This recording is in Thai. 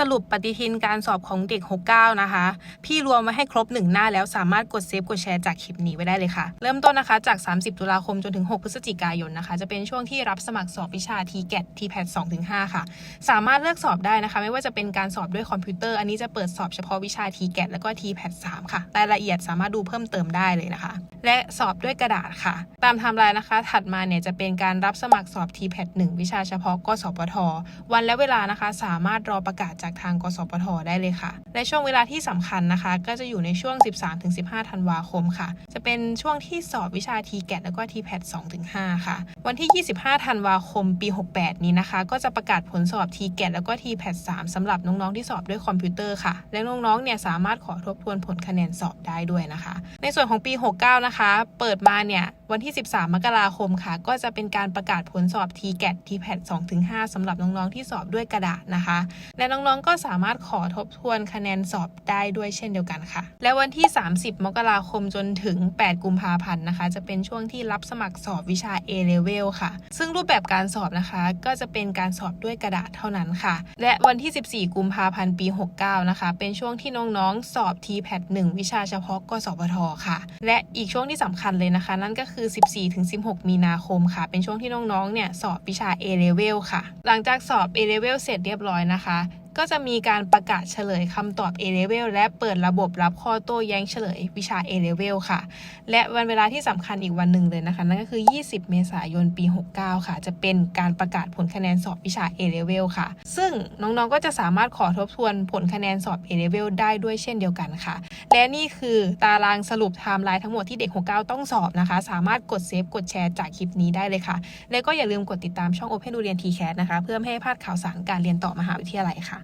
สรุปปฏิทินการสอบของเด็ก 69 นะคะ พี่รวมไว้ให้ครบ 1 หน้าแล้วสามารถกดเซฟกดแชร์จากคลิปนี้ไว้ได้เลยค่ะ เริ่มต้นนะคะจาก 30 ตุลาคมจนถึง 6 พฤศจิกายนนะคะ จะเป็นช่วงที่รับสมัครสอบวิชา t g a t t p a t 2-5 ค่ะ สามารถเลือกสอบได้นะคะ ไม่ว่าจะเป็นการสอบด้วยคอมพิวเตอร์ อันนี้จะเปิดสอบเฉพาะวิชา t g a t แล้วก็ t p a t 3 ค่ะรายละเอียดสามารถดูเพิ่มเติมได้เลยนะคะ และสอบด้วยกระดาษค่ะ ตามไทม์ไลน์นะคะ ถัดมาเนี่ยจะเป็นการรับสมัครสอบ t p a t 1 วิชาเฉพาะกสปทวันและเวลานะคะ สามารถรอประกาศจากทางกสปทได้เลยค่ะและช่วงเวลาที่สำคัญนะคะ ก็จะอยู่ในช่วง 13-15 ธันวาคมค่ะ จะเป็นช่วงที่สอบวิชา t g a t แล้วก็ t p a t 2-5 ค่ะ วันที่ 25 ธันวาคมปี 68 นี้นะคะ ก็จะประกาศผลสอบ t g a t แล้วก็ t p a t 3สำหรับน้องๆที่สอบด้วยคอมพิวเตอร์ค่ะ และน้องๆเนี่ยสามารถขอทบทวนผลคะแนนสอบได้ด้วยนะคะ ในส่วนของปี 69 นะคะ เปิดมาเนี่ย วันที่ 13 มกราคมค่ะ ก็จะเป็นการประกาศผลสอบ t g a t t p a t 2-5สำหรับน้องๆที่สอบด้วยกระดาษนะคะ และน้องๆก็สามารถขอทบทวนคะแนนสอบได้ด้วยเช่นเดียวกันค่ะ และวันที่ 30 มกราคมจนถึง 8 กุมภาพันธ์นะคะ จะเป็นช่วงที่รับสมัครสอบวิชา A level ค่ะ ซึ่งรูปแบบการสอบนะคะ ก็จะเป็นการสอบด้วยกระดาษเท่านั้นค่ะ และวันที่ 14 กุมภาพันธ์ปี 69 นะคะ เป็นช่วงที่น้องๆสอบ TPAT 1วิชาเฉพาะกสพทค่ะ และอีกช่วงที่สำคัญเลยนะคะ นั่นก็คือือ 14-16 มีนาคมค่ะ เป็นช่วงที่น้องๆเนี่ยสอบวิชา A level ค่ะ หลังจากสอบ A level เสร็จเรียบร้อยนะคะ ก็จะมีการประกาศเฉลยคำตอบ A level และเปิดระบบรับข้อโต้แย้งเฉลยวิชา A level ค่ะ และวันเวลาที่สำคัญอีกวันหนึ่งเลยนะคะ นั่นก็คือ 20 เมษายนปี 69 ค่ะ จะเป็นการประกาศผลคะแนนสอบวิชา A level ค่ะ ซึ่งน้องๆก็จะสามารถขอทบทวนผลคะแนนสอบ A level ได้ด้วยเช่นเดียวกันค่ะ และนี่คือตารางสรุปไทม์ไลน์ทั้งหมดที่เด็ก 69 ต้องสอบนะคะ สามารถกดเซฟกดแชร์จากคลิปนี้ได้เลยค่ะ และก็อย่าลืมกดติดตามช่อง Open ดูเรียน TCAT นะคะ เพื่อไม่ให้พลาดข่าวสารการเรียนต่อมหาวิทยาลัยค่ะ